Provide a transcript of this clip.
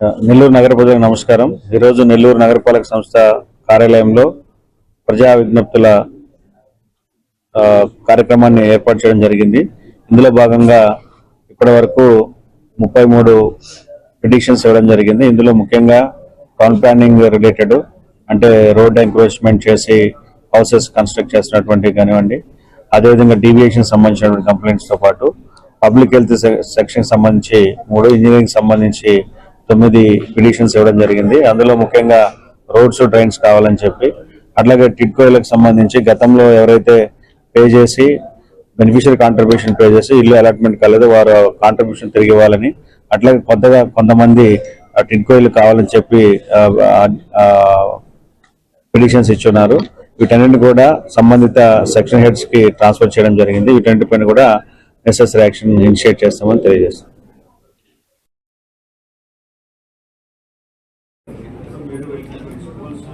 నెల్లూరు నగర ప్రజలకు నమస్కారం. ఈరోజు నెల్లూరు నగరపాలక సంస్థ కార్యాలయంలో ప్రజా విజ్ఞప్తుల కార్యక్రమాన్ని ఏర్పాటు చేయడం జరిగింది. ఇందులో భాగంగా ఇప్పటి వరకు ముప్పై మూడు పిటిషన్స్ ఇవ్వడం జరిగింది. ఇందులో ముఖ్యంగా టౌన్ ప్లానింగ్ రిలేటెడ్ అంటే రోడ్ ఎంక్రోచ్మెంట్ చేసి హౌసెస్ కన్స్ట్రక్ట్ చేస్తున్నటువంటి కానివ్వండి అదేవిధంగా డీవియేషన్ సంబంధించినటువంటి కంప్లైంట్స్తో పాటు పబ్లిక్ హెల్త్ సెక్షన్ సంబంధించి మూడు ఇంజనీరింగ్ సంబంధించి తొమ్మిది పిటిషన్స్ ఇవ్వడం జరిగింది. అందులో ముఖ్యంగా రోడ్స్ డ్రైన్స్ కావాలని చెప్పి అట్లాగే టిడ్కోయిలకు సంబంధించి గతంలో ఎవరైతే పే చేసి బెనిఫిషియరీ కాంట్రిబ్యూషన్ పే చేసి ఇల్లు అలాట్మెంట్ కాలేదు వారు కాంట్రిబ్యూషన్ తిరిగి ఇవ్వాలని అట్లాగే కొత్తగా కొంతమంది ఆ టిడ్కోయిలు కావాలని చెప్పి పిటిషన్స్ ఇచ్చున్నారు. వీటన్నిటిని కూడా సంబంధిత సెక్షన్ హెడ్స్కి ట్రాన్స్ఫర్ చేయడం జరిగింది. వీటన్నిటిపైన కూడా నెసెసరీ యాక్షన్ ఇనిషియేట్ చేస్తామని తెలియజేస్తాం. స్కూల్స్